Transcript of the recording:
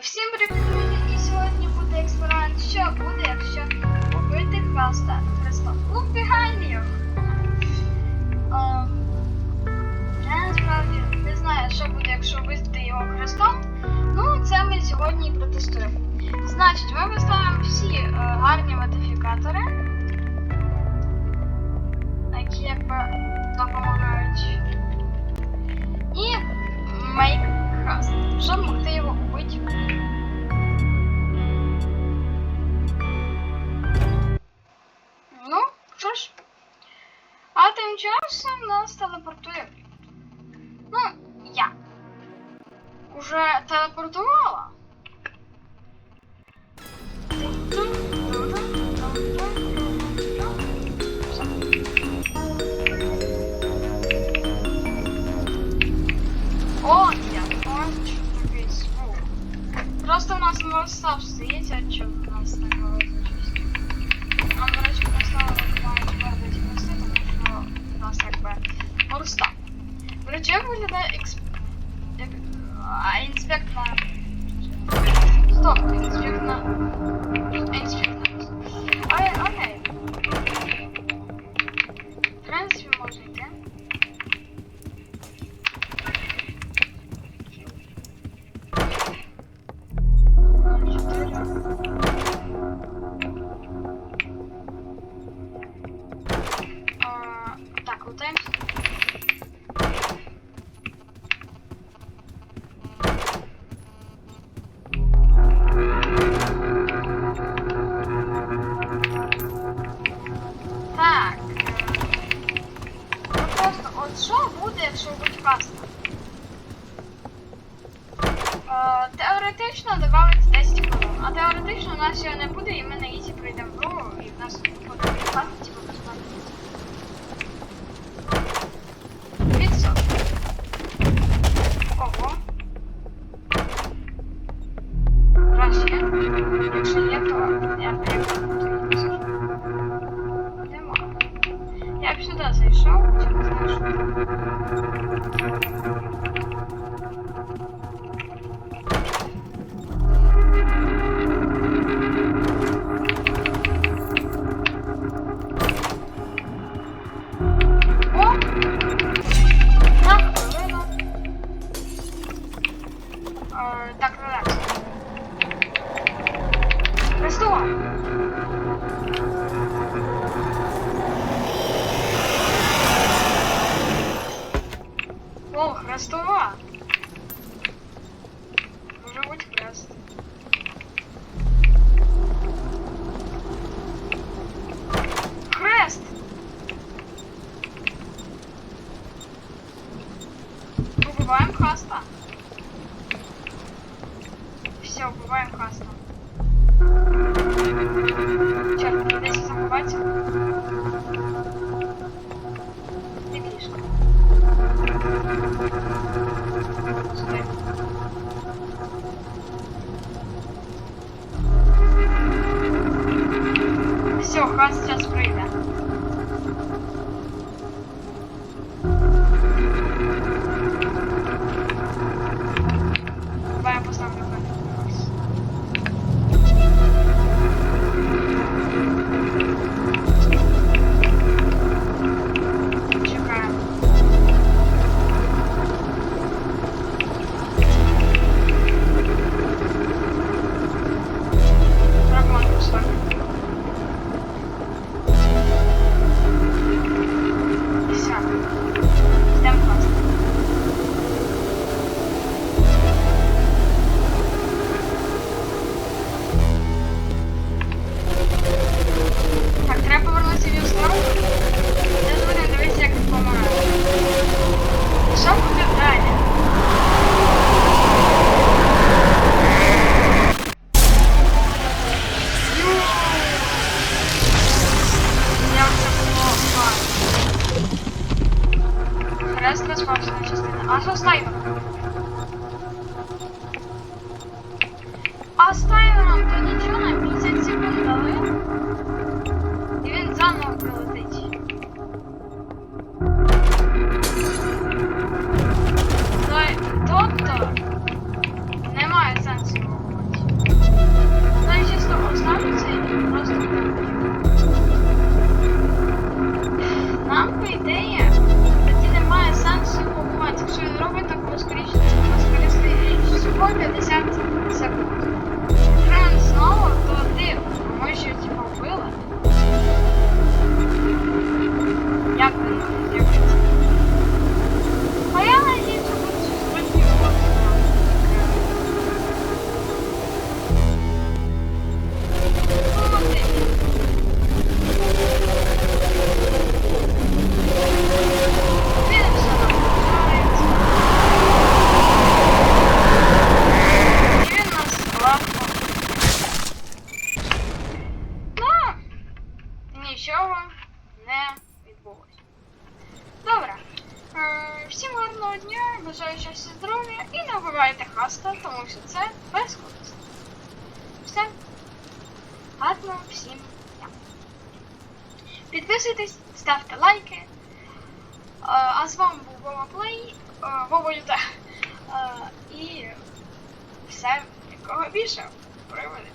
Всім привіт! І сьогодні буде експеримент, що буде, якщо убити хваста його! Ем, Я насправді не знаю, що буде, якщо вбити його хрестом. Ну, це ми сьогодні і протестуємо. Значить, ми виставимо всі е, гарні модифікатори, які якби допомагають. часом нас телепортує. Ну, я. Уже телепортувала. О, я бачу такий звук. Просто у нас мостав стоїть, а чому у нас так визначить? Нам, до речі, Нас якби моста. До речі, як виглядає експ... А, інспект на... Стоп, інспект на... Інспект Теоретично додається 10 хвилин, а теоретично у нас його не буде, і ми на ізі пройдемо гру, і в нас буде класно, типу безплатно. Відсоток. Ого. Є. Якщо є, то я Нема. Я б сюди зайшов, чи не знаю, що Так, ну так. Ну что? Ох, Ростова! Уже будь хрест. Хрест! Убиваем хреста все, убиваем кастом. Сейчас, попытайся забывать. Ты видишь. Все, Хас сейчас прыгает. схвачена частина. А що снайпер? А снайпером то ничего на 50 секунд головы. И він заново прилетить. Тобто немає сенсу мовити. Значить, з останеться і просто так. Нам по идее. Якщо він робить, так скоріше це буде скоріше секунд 50 секунд. Не вбивайте хаста, тому що це безкорисно. Все. Гарно всім дня. Підписуйтесь, ставте лайки. Е, А з вами був Вова Плей, е, Вова Юта. Е, І все, якого більше приводи.